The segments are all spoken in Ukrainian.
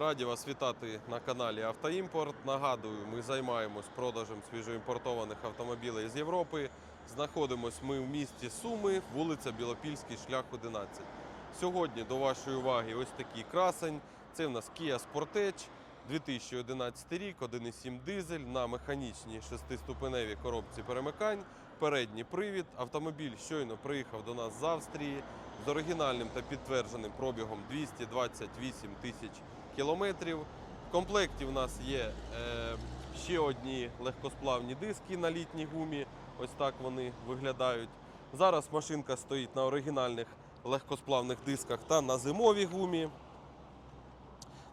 Раді вас вітати на каналі Автоімпорт. Нагадую, ми займаємось продажем свіжоімпортованих автомобілів з Європи. Знаходимось ми в місті Суми, вулиця Білопільський, шлях 11. Сьогодні до вашої уваги ось такий красень. Це в нас Kia Sportage 2011 рік, 1,7 дизель на механічній шестиступеневій коробці перемикань. Передній привід. Автомобіль щойно приїхав до нас з Австрії з оригінальним та підтвердженим пробігом 228 тисяч кілометрів. В комплекті в нас є е, ще одні легкосплавні диски на літній гумі. Ось так вони виглядають. Зараз машинка стоїть на оригінальних легкосплавних дисках та на зимовій гумі.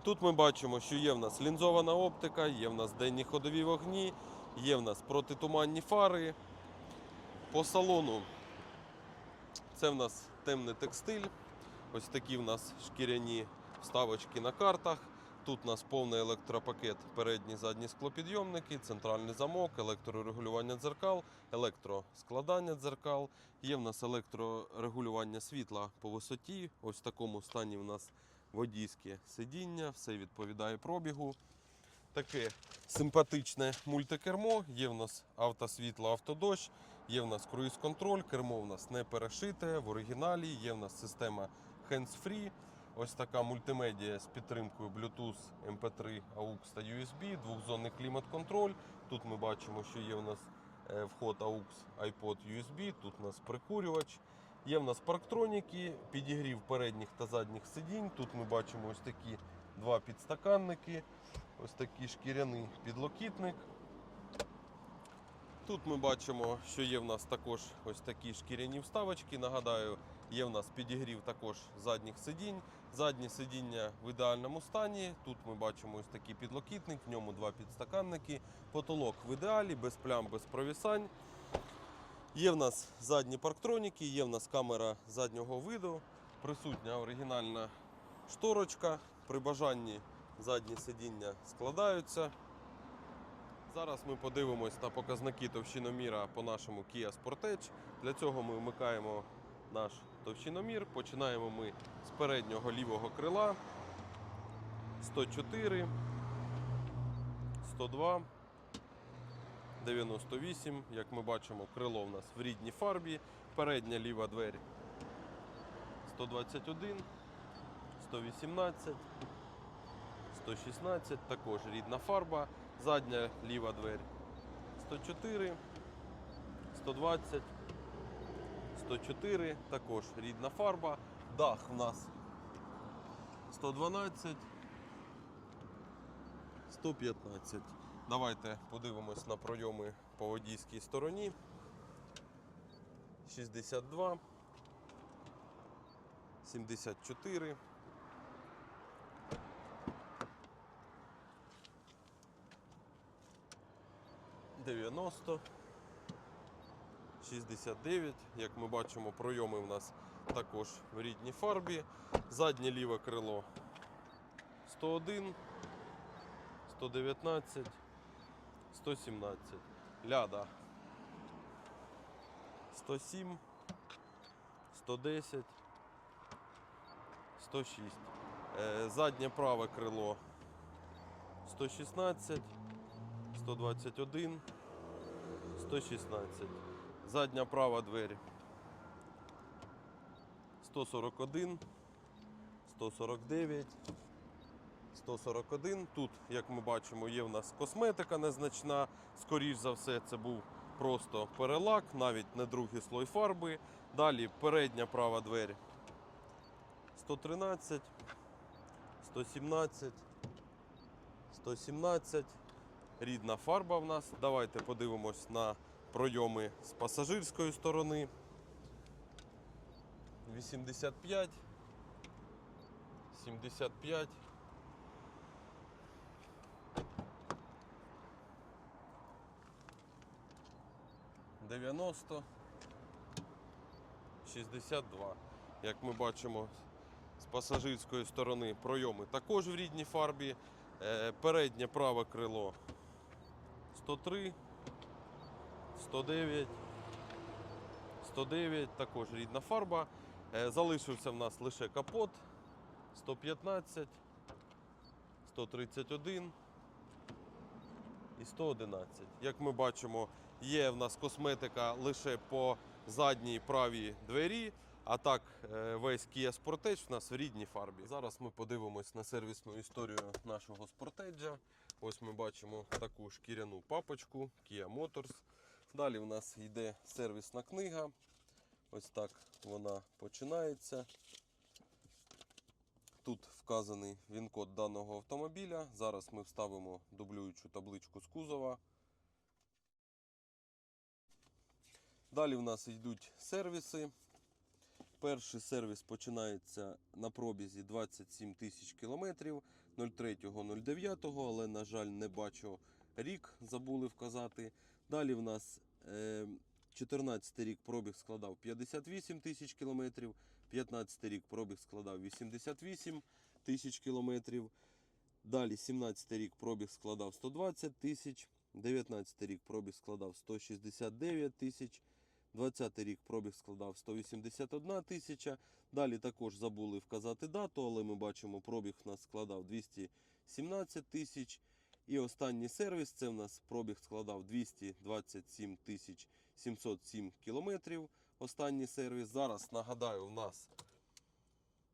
Тут ми бачимо, що є в нас лінзована оптика, є в нас денні ходові вогні, є в нас протитуманні фари. По салону це в нас темний текстиль. Ось такі в нас шкіряні вставочки на картах. Тут у нас повний електропакет, передні задні склопідйомники, центральний замок, електрорегулювання дзеркал, електроскладання дзеркал. Є в нас електрорегулювання світла по висоті. Ось в такому стані в нас водійське сидіння, все відповідає пробігу. Таке симпатичне мультикермо. Є в нас автосвітло, автодощ, є в нас круїз-контроль, кермо в нас не перешите в оригіналі, є в нас система hands-free. Ось така мультимедія з підтримкою Bluetooth, MP3, AUX та USB, двохзонний клімат-контроль. Тут ми бачимо, що є у нас е, вход AUX, iPod, USB, тут у нас прикурювач. Є в нас парктроніки, підігрів передніх та задніх сидінь. Тут ми бачимо ось такі два підстаканники, ось такий шкіряний підлокітник. Тут ми бачимо, що є в нас також ось такі шкіряні вставочки. Нагадаю, є в нас підігрів також задніх сидінь. Задні сидіння в ідеальному стані. Тут ми бачимо ось такий підлокітник, в ньому два підстаканники, потолок в ідеалі, без плям, без провісань. Є в нас задні парктроніки, є в нас камера заднього виду, присутня оригінальна шторочка. При бажанні задні сидіння складаються. Зараз ми подивимось на показники товщиноміра по нашому Kia Sportage. Для цього ми вмикаємо наш товщиномір. Починаємо ми з переднього лівого крила 104, 102, 98. Як ми бачимо, крило в нас в рідній фарбі. Передня ліва двері 121, 118. 116, також рідна фарба, задня ліва двері 104, 120, 104, також рідна фарба, дах в нас 112, 115. Давайте подивимось на пройоми по водійській стороні. 62, 74. 90, 69. Як ми бачимо, пройоми в нас також в рідній фарбі. Заднє ліве крило 101, 119, 117. Ляда 107, 110, 106. Е, Заднє праве крило 116. 121, 116. Задня права двері 141, 149, 141. Тут, як ми бачимо, є в нас косметика незначна. Скоріш за все, це був просто перелак, навіть не другий слой фарби. Далі передня права двері 113, 117, 117 рідна фарба в нас. Давайте подивимось на пройоми з пасажирської сторони. 85, 75. Дев'яносто, 62. Як ми бачимо, з пасажирської сторони пройоми також в рідній фарбі. Е, Переднє праве крило 103, 109, 109, також рідна фарба. Е, Залишився в нас лише капот 115, 131 і 111. Як ми бачимо, є в нас косметика лише по задній правій двері, а так е, весь Kia Sportage в нас в рідній фарбі. Зараз ми подивимось на сервісну історію нашого Sportage. Ось ми бачимо таку шкіряну папочку Kia Motors. Далі в нас йде сервісна книга. Ось так вона починається. Тут вказаний він-код даного автомобіля. Зараз ми вставимо дублюючу табличку з кузова. Далі в нас йдуть сервіси. Перший сервіс починається на пробізі 27 тисяч кілометрів 03.09, але, на жаль, не бачу рік, забули вказати. Далі в нас е, 14 рік пробіг складав 58 тисяч кілометрів, 15 рік пробіг складав 88 тисяч кілометрів. Далі 17 рік пробіг складав 120 тисяч, 19 рік пробіг складав 169 тисяч, 20 рік пробіг складав 181 тисяча. Далі також забули вказати дату, але ми бачимо, пробіг у нас складав 217 тисяч. І останній сервіс це в нас пробіг складав 227 тисяч 707 кілометрів. Останній сервіс. Зараз нагадаю, у нас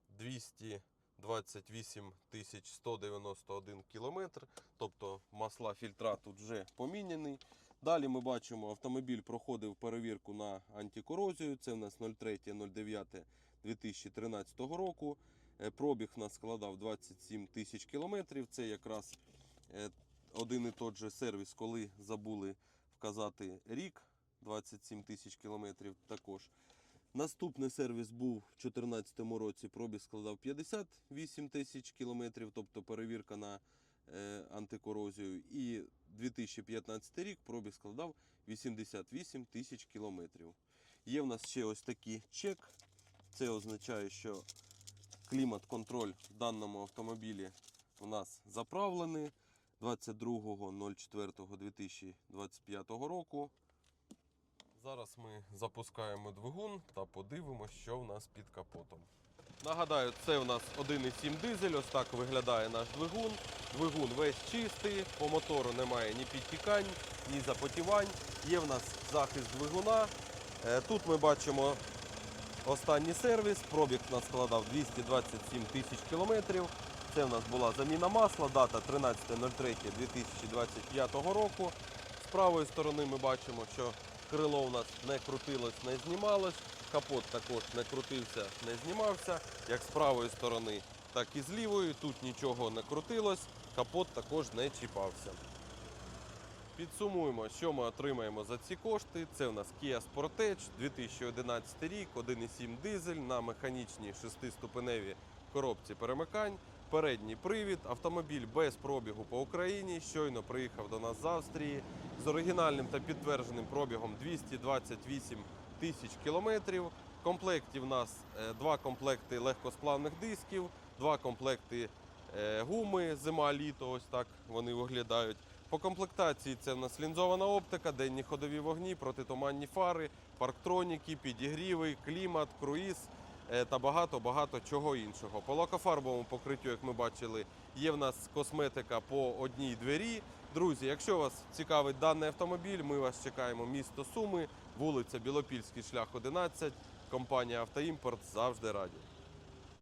228 тисяч 191 кілометр. Тобто масла фільтра тут вже поміняний. Далі ми бачимо, автомобіль проходив перевірку на антикорозію. Це в нас 03.09.2013 року. Е, Пробіг у нас складав 27 тисяч кілометрів. Це якраз е, один і той же сервіс, коли забули вказати рік. 27 тисяч кілометрів також. Наступний сервіс був в 2014 році. Пробіг складав 58 тисяч кілометрів, тобто перевірка на е, антикорозію. І 2015 рік пробіг складав 88 тисяч кілометрів. Є в нас ще ось такий чек. Це означає, що клімат-контроль в даному автомобілі у нас заправлений 22.04.2025 року. Зараз ми запускаємо двигун та подивимося, що в нас під капотом. Нагадаю, це у нас 1,7 дизель, ось так виглядає наш двигун. Двигун весь чистий, по мотору немає ні підтікань, ні запотівань. Є в нас захист двигуна. Е, Тут ми бачимо останній сервіс. Пробіг нас складав 227 тисяч кілометрів. Це в нас була заміна масла, дата 13.03.2025 року. З правої сторони ми бачимо, що крило у нас не крутилось, не знімалось. Капот також не крутився, не знімався. Як з правої сторони, так і з лівої. Тут нічого не крутилось, капот також не чіпався. Підсумуємо, що ми отримаємо за ці кошти. Це у нас Kia Sportage 2011 рік, 1,7 дизель на механічній шестиступеневій коробці перемикань. Передній привід, автомобіль без пробігу по Україні. Щойно приїхав до нас з Австрії з оригінальним та підтвердженим пробігом 228 тисяч кілометрів. В комплекті в нас е, два комплекти легкосплавних дисків, два комплекти е, гуми зима-літо. Ось так вони виглядають. По комплектації це в нас лінзована оптика, денні ходові вогні, протитуманні фари, парктроніки, підігріви, клімат, круїз та багато-багато чого іншого. По лакофарбовому покриттю, як ми бачили, є в нас косметика по одній двері. Друзі, якщо вас цікавить даний автомобіль, ми вас чекаємо місто Суми, вулиця Білопільський шлях 11, компанія Автоімпорт завжди раді.